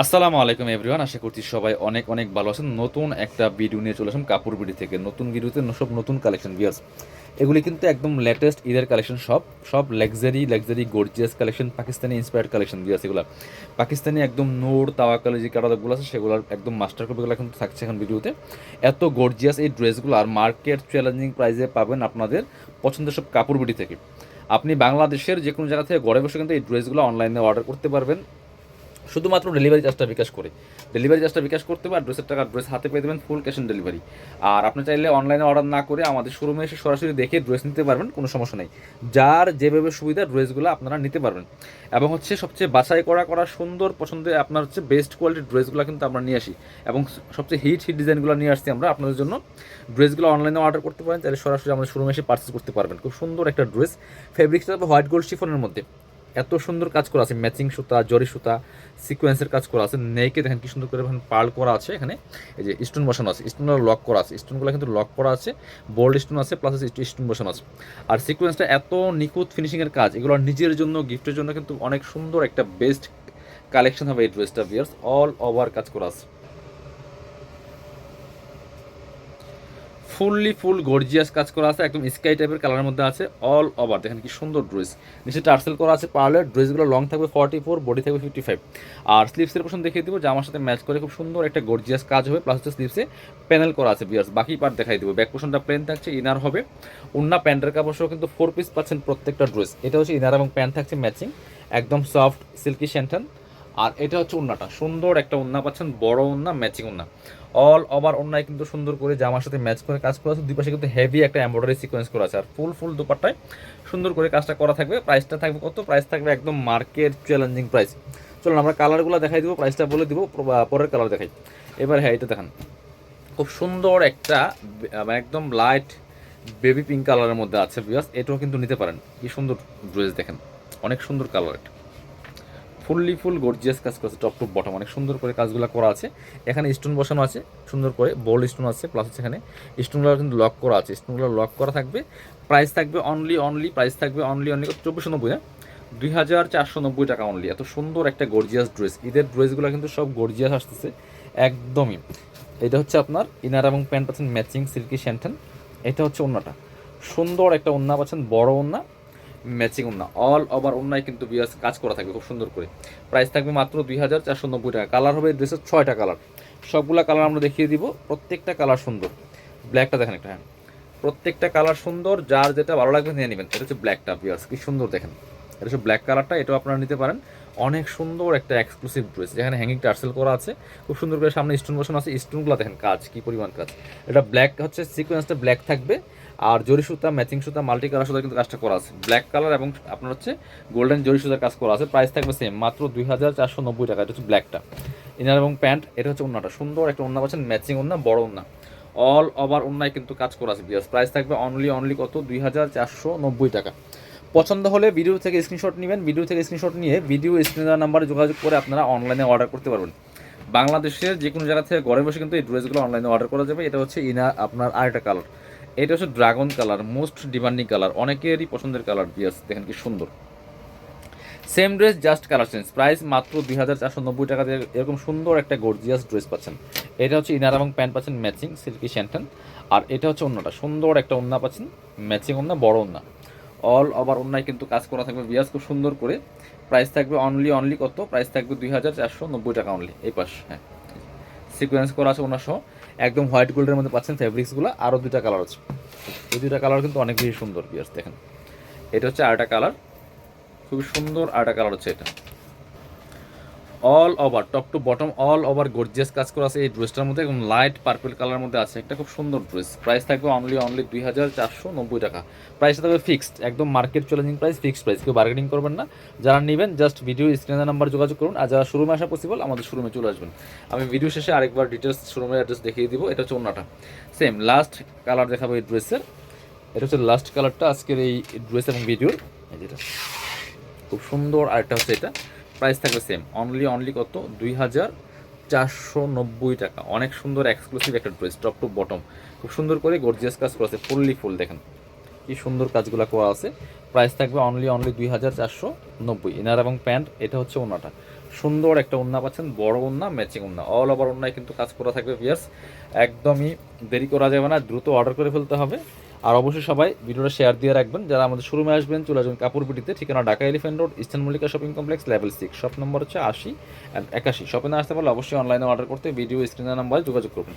আসসালামু আলাইকুম এভরিওয়ান, আশা করছি সবাই অনেক অনেক ভালো আছেন। নতুন একটা ভিডিও নিয়ে চলে আসলাম কাপড় বিডি থেকে। নতুন ভিডিওতে সব নতুন কালেকশন বিয়ার্স এগুলি কিন্তু একদম লেটেস্ট ঈদের কালেকশন সব। সব luxury luxury gorgeous collection Pakistani inspired collection বিয়ার্স এগুলো। পাকিস্তানি একদম নোর তাওয়াকালি যে কাটাগুলো আছে, সেগুলোর একদম মাস্টার কপিগুলো কিন্তু থাকছে এখন ভিডিওতে এত গর্জিয়াস এই ড্রেসগুলো আর মার্কেট চ্যালেঞ্জিং প্রাইসে পাবেন আপনাদের পছন্দের সব কাপড় বিডি থেকে। আপনি বাংলাদেশের যে কোনো জায়গা থেকে ঘরে বসে কিন্তু এই ড্রেসগুলো অনলাইনে অর্ডার করতে পারবেন। শুধুমাত্র ডেলিভারি চার্জটা বিকাশ করে। ডেলিভারি চার্জটা বিকাশ করতে আর ড্রেসের টাকা ড্রেস হাতে পেয়ে দেবেন ফুল ক্যাশ অন ডেলিভারি আর আপনি চাইলে অনলাইনে অর্ডার না করে আমাদের শোরুমে এসে সরাসরি দেখে ড্রেস নিতে পারবেন, কোনো সমস্যা নেই। যার যেভাবে সুবিধা ড্রেসগুলো আপনারা নিতে পারবেন। এবং হচ্ছে সবচেয়ে বাছাই করা করা সুন্দর, পছন্দের, আপনার হচ্ছে বেস্ট কোয়ালিটির ড্রেসগুলো কিন্তু আমরা নিয়ে আসি। এবং সবচেয়ে হিট হিট ডিজাইনগুলো নিয়ে আসছি আমরা আপনাদের জন্য। ড্রেসগুলো অনলাইনে অর্ডার করতে পারেন, চাইলে সরাসরি আমাদের শোরুমে এসে পার্চেস করতে পারবেন। খুব সুন্দর একটা ড্রেস ফেব্রিক্সটা হোয়াইট গোল্ড শিফনের মধ্যে। এত সুন্দর কাজ করা আছে ম্যাচিং সুতা, জরি সুতা সিকোয়েন্সের কাজ করা আছে নেকে দেখেন কি সুন্দর করে পার্ল করা আছে, এখানে এই যে স্টোন বসানো আছে স্টোনগুলো লক করা আছে স্টোনগুলো কিন্তু লক করা আছে বোল্ড স্টোন আছে প্লাস স্টোন বসানো আছে। আর সিকোয়েন্সটা এত নিখুঁত ফিনিশিংয়ের কাজ, এগুলো নিজের জন্য গিফটের জন্য কিন্তু অনেক সুন্দর একটা বেস্ট কালেকশন হবে এই ড্রেসটা বিয়ার্স অল ওভার কাজ করা আছে। ফুললি ফুল গর্জিয়াস কাজ করা আছে, একদম স্কাই টাইপের কালারের মধ্যে আছে অল ওভার দেখেন কি সুন্দর ড্রেস। নিচে টার্সেল করা আছে পার্লের ড্রেসগুলো লং থাকবে ফর্টি ফোর বডি থাকবে ফিফটি ফাইভ আর স্লিপসের পোশন দেখিয়ে দিব, যে আমার সাথে ম্যাচ করে, খুব সুন্দর একটা গর্জিয়াস কাজ হবে প্লাস হচ্ছে স্লিপসে প্যানেল করা আছে বিয়ার্স বাকি পার্ট দেখাই দিব। ব্যাক পোশনটা প্লেন থাকছে ইনার হবে। উন্না প্যান্টের কাপড় সহ কিন্তু ফোর পিস পাচ্ছেন প্রত্যেকটা ড্রেস এটা হচ্ছে ইনার এবং প্যান্ট থাকছে ম্যাচিং একদম সফট সিল্কি শ্যান্টান আর এটা হচ্ছে উন্নাটা সুন্দর একটা উন্না পাচ্ছেন, বড় উন্না ম্যাচিং উন্না অল ওভার অন্যায় কিন্তু সুন্দর করে জামার সাথে ম্যাচ করে কাজ করা আছে। দুই পাশে কিন্তু হেভি একটা এমব্রয়ডারি সিকোয়েন্স করা আছে। আর ফুল ফুল দুপাট্টায় সুন্দর করে কাজটা করা থাকবে। প্রাইসটা থাকবে কত? প্রাইস থাকবে একদম মার্কেট চ্যালেঞ্জিং প্রাইস চলুন, আমরা কালারগুলো দেখাই দিব প্রাইসটা বলে দিব পরের কালার দেখাই। এবার হ্যাঁ এটা দেখান। খুব সুন্দর একটা একদম লাইট বেবি পিঙ্ক কালারের মধ্যে আছে বিয়াস এটাও কিন্তু নিতে পারেন। কি সুন্দর ড্রেস দেখেন। অনেক সুন্দর কালার এটা। ফুললি ফুল গর্জিয়াস কাজ করেছে টপ টপ বটম অনেক সুন্দর করে কাজগুলো করা আছে। এখানে স্টোন বসানো আছে, সুন্দর করে বোল্ড স্টোন আছে প্লাস হচ্ছে এখানে স্টোনগুলো কিন্তু লক করা আছে। স্টোনগুলো লক করা থাকবে প্রাইস থাকবে অনলি অনলি প্রাইস থাকবে অনলি অনলি চব্বিশশো নব্বই হ্যাঁ? দুই হাজার চারশো নব্বই টাকা অনলি এত সুন্দর একটা গর্জিয়াস ড্রেস ঈদের ড্রেসগুলো কিন্তু সব গর্জিয়াস আসতেছে, একদমই। এটা হচ্ছে আপনার ইনার এবং প্যান্ট পাচ্ছেন ম্যাচিং সিল্কি শ্যান্টেন এটা হচ্ছে ওন্নাটা। সুন্দর একটা ওন্না পাচ্ছেন, বড় ওন্না ম্যাচিং ওন্না অল ওভার ওন্নায় কিন্তু বিয়াস কাজ করা থাকবে খুব সুন্দর করে। প্রাইস থাকবে মাত্র দুই হাজার চারশো নব্বই টাকা। কালার হবে ড্রেসের ছয়টা কালার সবগুলা কালার আমরা দেখিয়ে দিব। প্রত্যেকটা কালার সুন্দর। ব্ল্যাকটা দেখেন একটা হ্যাঁ। প্রত্যেকটা কালার সুন্দর, যার যেটা ভালো লাগবে নিয়ে নেবেন। এটা হচ্ছে ব্ল্যাকটা বিয়াস কি সুন্দর দেখেন। এটা হচ্ছে ব্ল্যাক কালারটা এটাও আপনারা নিতে পারেন। অনেক সুন্দর একটা এক্সক্লুসিভ ড্রেস যেখানে হ্যাঙ্গিং টার্সেল করা আছে। খুব সুন্দর করে সামনে স্টোন বসানো আছে। স্টোনগুলো দেখেন, কাজ, কি পরিমাণ কাজ। এটা ব্ল্যাক হচ্ছে সিকোয়েন্সটা ব্ল্যাক থাকবে। আর জরি সুতা ম্যাচিং সুতা মাল্টি কালার সুতা কিন্তু কাজটা করা আছে। ব্ল্যাক কালার এবং আপনার হচ্ছে গোল্ডেন জরি সুতার কাজ করা আছে। প্রাইস থাকবে সেম মাত্র দুই হাজার চারশো নব্বই টাকা। এটা হচ্ছে ব্ল্যাকটা ইনার এবং প্যান্ট এটা হচ্ছে অন্যটা সুন্দর একটা অন্য পাচ্ছেন ম্যাচিং অন্য বড় অন্য অল ওভার অন্যায় কিন্তু কাজ করা আছে বিয়াস প্রাইস থাকবে অনলি অনলি কত? দুই হাজার চারশো নব্বই টাকা। পছন্দ হলে ভিডিও থেকে স্ক্রিনশট নেবেন। ভিডিও থেকে স্ক্রিনশট নিয়ে ভিডিও স্ক্রিনার নাম্বারে যোগাযোগ করে আপনারা অনলাইনে অর্ডার করতে পারবেন। বাংলাদেশের যে কোনো জায়গা থেকে ঘরে বসে কিন্তু এই ড্রেসগুলো অনলাইনে অর্ডার করা যাবে। এটা হচ্ছে ইনা আপনার আরেকটা কালার এটা হচ্ছে dragon colour most demanding colour অনেকেরই পছন্দের কালার দিয়ে বিয়াস দেখেন কি সুন্দর। Same dress just colour change price মাত্র দুই হাজার চারশো নব্বই টাকা দিয়ে এরকম সুন্দর একটা গর্জিয়াস ড্রেস পাচ্ছেন। এটা হচ্ছে ইনার এবং প্যান্ট পাচ্ছেন ম্যাচিং সিল্কি শ্যান্টান আর এটা হচ্ছে অন্যটা সুন্দর একটা ওন্না পাচ্ছেন ম্যাচিং ওন্না, বড় ওন্না। অল ওভার অন্যায় কিন্তু কাজ করা থাকবে বিয়াস খুব সুন্দর করে। প্রাইস থাকবে অনলি অনলি কত? প্রাইস থাকবে দুই হাজার চারশো নব্বই টাকা অনলি এই পাশ হ্যাঁ। সিকোয়েন্স করা আছে ওনার একদম হোয়াইট গোল্ডের মধ্যে পাচ্ছেন ফ্যাব্রিক্সগুলো আরও দুইটা কালার আছে। এই দুইটা কালার কিন্তু অনেক বেশি সুন্দর পিয়ার্স দেখেন। এটা হচ্ছে আরেকটা কালার খুবই সুন্দর আরেকটা কালার হচ্ছে এটা। All over top to bottom all over gorgeous কাজ করা আছে এই ড্রেসটার মধ্যে এবং লাইট পার্পল কালার মধ্যে আছে। একটা খুব সুন্দর ড্রেস। প্রাইস থাকবে অনলি অনলি দুই হাজার চারশো নব্বই টাকা। প্রাইসটা থাকবে ফিক্সড একদম market challenging price fixed price কেউ বার্গেনিং করবেন না। যারা নেবেন জাস্ট ভিডিও স্ক্রিনের নাম্বার যোগাযোগ করুন। আর যারা শোরুমে আসা পসিবল আমাদের শোরুমে চলে আসবেন। আমি ভিডিও শেষে আরেকবার ডিটেলস শোরুমের অ্যাড্রেস দেখিয়ে দিব। এটা হচ্ছে অন্যটা সেম লাস্ট কালার দেখাবো এই ড্রেসের এটা হচ্ছে লাস্ট কালারটা আজকের এই ড্রেস এবং ভিডিওর যেটা খুব সুন্দর আরেকটা হচ্ছে এটা। প্রাইস থাকবে সেম অনলি অনলি কত? দুই হাজার চারশো নব্বই টাকা। অনেক সুন্দর এক্সক্লুসিভ একটা ড্রেস টপ টু বটম খুব সুন্দর করে গর্জিয়াস কাজ করা আছে ফুললি ফুল দেখেন। কি সুন্দর কাজগুলো করা আছে। প্রাইস থাকবে অনলি অনলি দুই হাজার চারশো নব্বই। ইনার এবং প্যান্ট, এটা হচ্ছে ওনাটা সুন্দর একটা ওন্না পাচ্ছেন, বড় ওন্না ম্যাচিং ওন্না। অল ওভার ওন্নায় কিন্তু কাজ করা থাকবে ভিয়ার্স একদমই দেরি করা যাবে না, দ্রুত অর্ডার করে ফেলতে হবে। আর অবশ্যই সবাই ভিডিওটা শেয়ার দিয়ে রাখবেন। যারা আমাদের শোরুমে আসবেন, চলে আসবেন কাপুরপিটিতে ঠিকানা Dhaka elephant road eastern Mallika shopping complex level six shop number হচ্ছে আশি অ্যান্ড একাশি। শপে না আসতে পারলে অবশ্যই অনলাইনে অর্ডার করতে ভিডিও স্ক্রিনের নাম্বারে যোগাযোগ করবেন।